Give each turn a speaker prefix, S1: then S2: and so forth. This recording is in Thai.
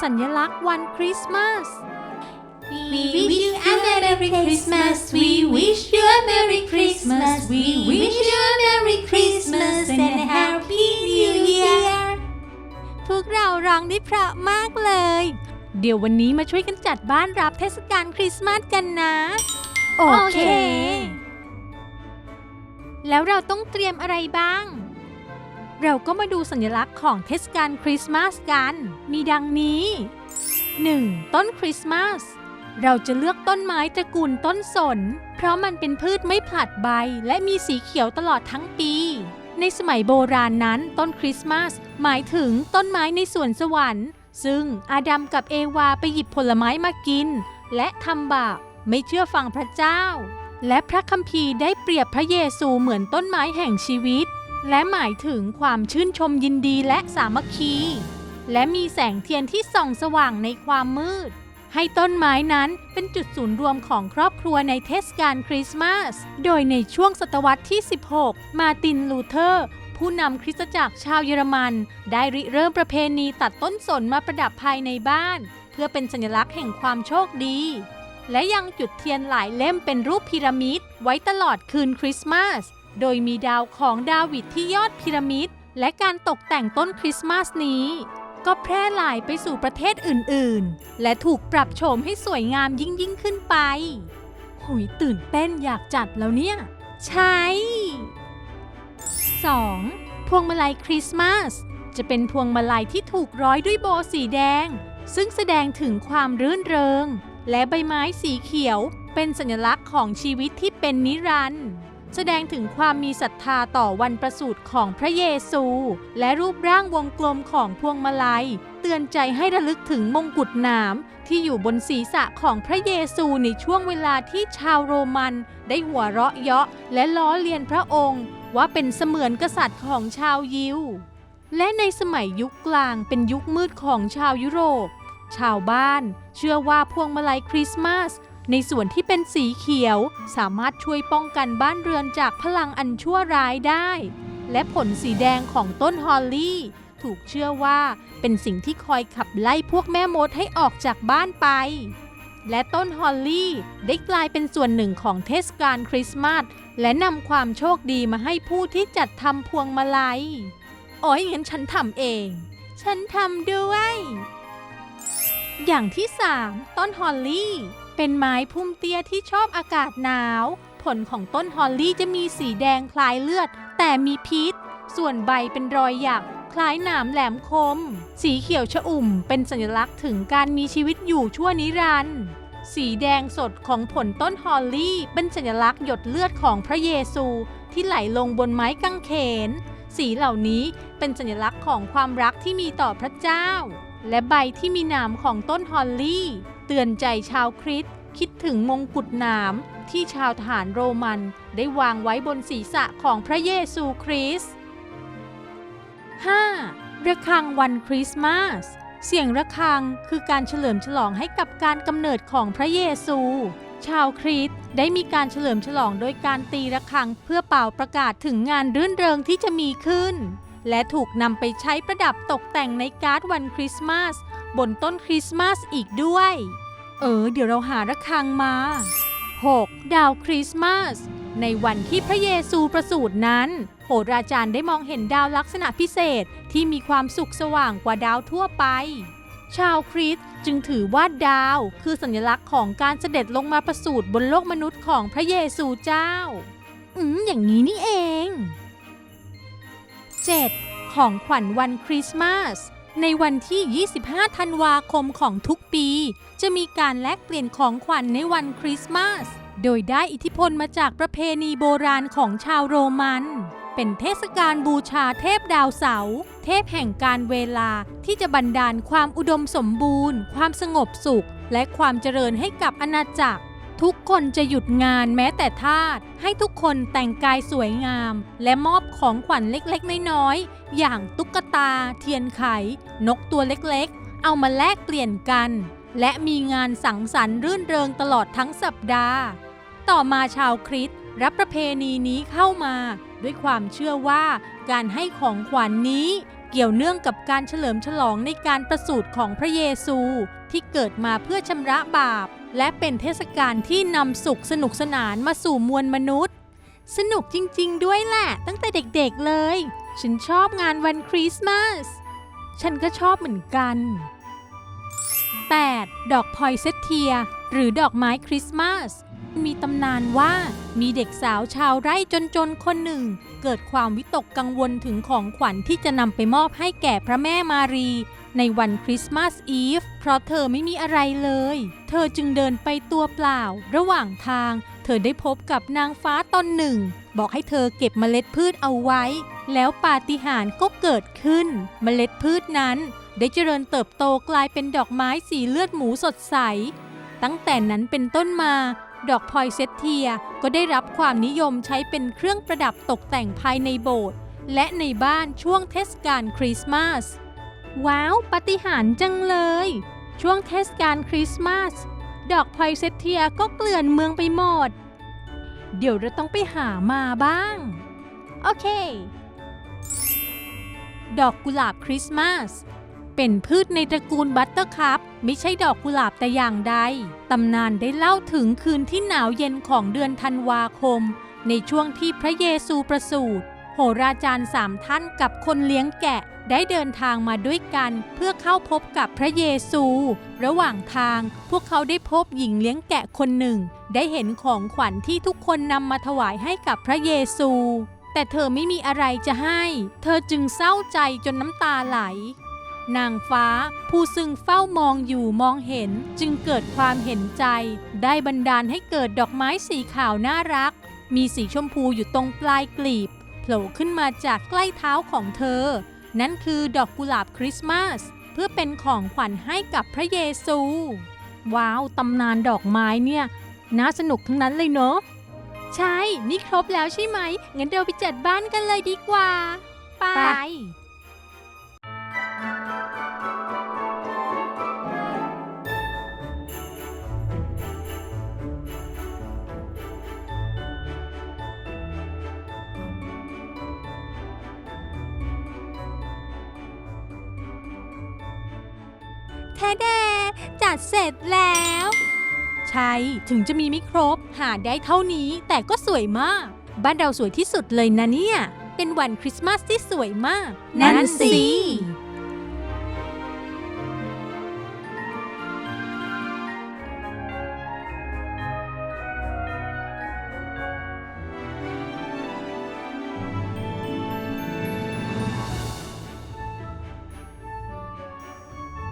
S1: สัญลักษณ์วันคริสต์มาส
S2: We wish you a Merry Christmas. We wish you a Merry Christmas. We wish you a Merry Christmas and a Happy New Year.
S1: พวกเราร้องได้เพราะมากเลย เดี๋ยววันนี้มาช่วยกันจัดบ้านรับเทศกาลคริสต์มาสกันนะ โอเค
S2: โอเค
S1: แล้วเราต้องเตรียมอะไรบ้าง เราก็มาดูสัญลักษณ์ของเทศกาลคริสต์มาสกัน มีดังนี้ 1. ต้นคริสต์มาส เราจะเลือกต้นไม้ตระกูลต้นสน เพราะมันเป็นพืชไม่ผลัดใบ และมีสีเขียวตลอดทั้งปี ในสมัยโบราณนั้นต้นคริสต์มาส หมายถึงต้นไม้ในสวนสวรรค์ ซึ่งอาดัมกับเอวาไปหยิบผลไม้มากิน และทำบาปไม่เชื่อฟังพระเจ้า และพระคัมภีร์ได้เปรียบพระเยซูเหมือนต้นไม้แห่งชีวิต และหมายถึงความชื่นชมยินดีและสามัคคี และมีแสงเทียนที่ส่องสว่างในความมืด ให้ต้นไม้นั้นเป็นจุดศูนย์รวมของครอบครัวในเทศกาลคริสต์มาส โดยในช่วงศตวรรษที่ 16 มาตินลูเทอร์ ผู้นำคริสตจักรชาวเยอรมัน ได้ริเริ่มประเพณีตัดต้นสนมาประดับภายในบ้าน เพื่อเป็นสัญลักษณ์แห่งความโชคดีและยังจุดเทียนหลายเล่มเป็นรูปพีระมิดไว้ตลอดคืนคริสต์มาส โดยมีดาวของดาวิดที่ยอดพีระมิด และการตกแต่งต้นคริสต์มาสนี้ ก็แพร่หลายไปสู่ประเทศอื่นๆ และถูกปรับโฉมให้สวยงามยิ่งยิ่งขึ้นไป หุยตื่นเต้นอยากจัดแล้วเนี่ย ใช่ 2. พวงมาลัยคริสต์มาสจะเป็นพวงมาลัยที่ถูกร้อยด้วยโบว์สีแดง ซึ่งแสดงถึงความรื่นเริง และใบไม้สีเขียวเป็นสัญลักษณ์ของชีวิตที่เป็นนิรันดร์ แสดงถึงความมีศรัทธาต่อวันประสูติของพระเยซู และรูปร่างวงกลมของพวงมาลัย เตือนใจให้ระลึกถึงมงกุฎหนามที่อยู่บนศีรษะของพระเยซูในช่วงเวลาที่ชาวโรมัน ได้หัวเราะเยาะและล้อเลียนพระองค์ ว่าเป็นเสมือนกษัตริย์ของชาวยิว และในสมัยยุคกลางเป็นยุคมืดของชาวยุโรป ชาวบ้าน เชื่อว่าพวงมาลัยคริสต์มาส ในส่วนที่เป็นสีเขียวสามารถช่วยป้องกันบ้านเรือนจากพลังอันชั่วร้ายได้ และผลสีแดงของต้นฮอลลี่ ถูกเชื่อว่าเป็นสิ่งที่คอยขับไล่พวกแม่มดให้ออกจากบ้านไป และต้นฮอลลี่ได้กลายเป็นส่วนหนึ่งของเทศกาลคริสต์มาสและนำความโชคดีมาให้ผู้ที่จัดทำพวงมาลัยโอ้ยงั้นฉันทำเอง ฉันทำด้วย อย่างที่3ต้นฮอลลี่ เป็นไม้พุ่มเตี้ยที่ชอบอากาศหนาว ผลของต้นฮอลลี่จะมีสีแดงคล้ายเลือด แต่มีพิษ ส่วนใบเป็นรอยหยักคล้ายหนามแหลมคม สีเขียวชอุ่ม เป็นสัญลักษณ์ถึงการมีชีวิตอยู่ชั่วนิรันดร์สีแดงสดของผลต้นฮอลลี่ เป็นสัญลักษณ์หยดเลือดของพระเยซู ที่ไหลลงบนไม้กางเขน สีเหล่านี้เป็นสัญลักษณ์ของความรักที่มีต่อพระเจ้า และใบที่มีหนามของต้นฮอลลี่ เตือนใจชาวคริสต์คิดถึงมงกุฎหนามที่ชาวทหารโรมันได้วางไว้บนศีรษะของพระเยซูคริสต์ 5. ระฆังวันคริสต์มาส เสียงระฆังคือการเฉลิมฉลองให้กับการกำเนิดของพระเยซู ชาวคริสต์ได้มีการเฉลิมฉลองโดยการตีระฆังเพื่อเป่าประกาศถึงงานรื่นเริงที่จะมีขึ้น และถูกนำไปใช้ประดับตกแต่งในการ์ดวันคริสต์มาสบนต้นคริสต์มาสอีกด้วย เออ เดี๋ยวเราหาระฆังมา 6. ดาวคริสต์มาสในวันที่พระเยซูประสูตินั้น โหราจารย์ได้มองเห็นดาวลักษณะพิเศษที่มีความสุขสว่างกว่าดาวทั่วไป ชาวคริสต์จึงถือว่าดาวคือสัญลักษณ์ของการเสด็จลงมาประสูติบนโลกมนุษย์ของพระเยซูเจ้า อืม อย่างนี้นี่เอง 7. ของขวัญวันคริสต์มาส ในวันที่ 25 ธันวาคมของทุกปี จะมีการแลกเปลี่ยนของขวัญในวันคริสต์มาส โดยได้อิทธิพลมาจากประเพณีโบราณของชาวโรมัน เป็นเทศกาลบูชาเทพดาวเสาร์เทพแห่งการเวลาที่จะบันดาลความอุดมสมบูรณ์ ความสงบสุข และความเจริญให้กับอาณาจักร ทุกคนจะหยุดงานแม้แต่ทาสให้ทุกคนแต่งกายสวยงาม และมอบของขวัญเล็กๆ น้อยๆ อย่างตุ๊กตา เทียนไข นกตัวเล็กๆ เอามาแลกเปลี่ยนกัน และมีงานสังสรรค์รื่นเริงตลอดทั้งสัปดาห์ ต่อมาชาวคริสต์ รับประเพณีนี้เข้ามา ด้วยความเชื่อว่าการให้ของขวัญนนี้เกี่ยวเนื่องกับการเฉลิมฉลองในการประสูติของพระเยซู ที่เกิดมาเพื่อชำระบาป และเป็นเทศกาลที่นำสุขสนุกสนานมาสู่มวลมนุษย์ สนุกจริง ๆ ด้วยแหละ ตั้งแต่เด็กๆเลย ฉันชอบงานวันคริสต์มาสฉันก็ชอบเหมือนกัน 8. ดอกพอยเซตเทีย หรือดอกไม้คริสต์มาส มีตำนานว่ามีเด็กสาวชาวไร่จนๆ คนหนึ่ง เกิดความวิตกกังวลถึงของขวัญที่จะนำไปมอบให้แก่พระแม่มารี ในวันคริสต์มาสอีฟ เพราะเธอไม่มีอะไรเลย เธอจึงเดินไปตัวเปล่า ระหว่างทาง เธอได้พบกับนางฟ้าตนหนึ่ง บอกให้เธอเก็บเมล็ดพืชเอาไว้ แล้วปาฏิหาริย์ก็เกิดขึ้น เมล็ดพืชนั้น ได้เจริญเติบโตกลายเป็นดอกไม้สีเลือดหมูสดใสตั้งแต่นั้นเป็นต้นมา ดอกพลอยเซตเทียก็ได้รับความนิยมใช้เป็นเครื่องประดับตกแต่งภายในโบสถ์และในบ้านช่วงเทศกาลคริสต์มาส ว้าวปาฏิหาริย์จังเลย ช่วงเทศกาลคริสต์มาส ดอกพลอยเซตเทียก็เกลื่อนเมืองไปหมด เดี๋ยวเราต้องไปหามาบ้าง โอเค ดอกกุหลาบคริสต์มาส เป็นพืชในตระกูลบัตเตอร์คัพไม่ใช่ดอกกุหลาบแต่อย่างใด ตำนานได้เล่าถึงคืนที่หนาวเย็นของเดือนธันวาคม ในช่วงที่พระเยซูประสูติโหราจารย์สามท่านกับคนเลี้ยงแกะได้เดินทางมาด้วยกัน เพื่อเข้าพบกับพระเยซู ระหว่างทางพวกเขาได้พบหญิงเลี้ยงแกะคนหนึ่ง ได้เห็นของขวัญที่ทุกคนนำมาถวายให้กับพระเยซู แต่เธอไม่มีอะไรจะให้ เธอจึงเศร้าใจจนน้ำตาไหล นางฟ้าผู้ซึ่งเฝ้ามองอยู่มองเห็นจึงเกิดความเห็นใจ ได้บันดาลให้เกิดดอกไม้สีขาวน่ารัก มีสีชมพูอยู่ตรงปลายกลีบโผล่ขึ้นมาจากใกล้เท้าของเธอ นั่นคือดอกกุหลาบคริสต์มาสเพื่อเป็นของขวัญให้กับพระเยซู ว้าวตำนานดอกไม้เนี่ยน่าสนุกทั้งนั้นเลยเนอะใช่ นี่ครบแล้วใช่ไหมงั้นเราไปจัดบ้านกันเลยดีกว่า ไปแท้แดจัดเสร็จแล้ว ใช่ถึงจะมีไม่ครบ หาได้เท่านี้แต่ก็สวยมาก บ้านเราสวยที่สุดเลยนะเนี่ย เป็นวันคริสต์มาสที่สวยมาก
S2: นั่นสิ
S1: น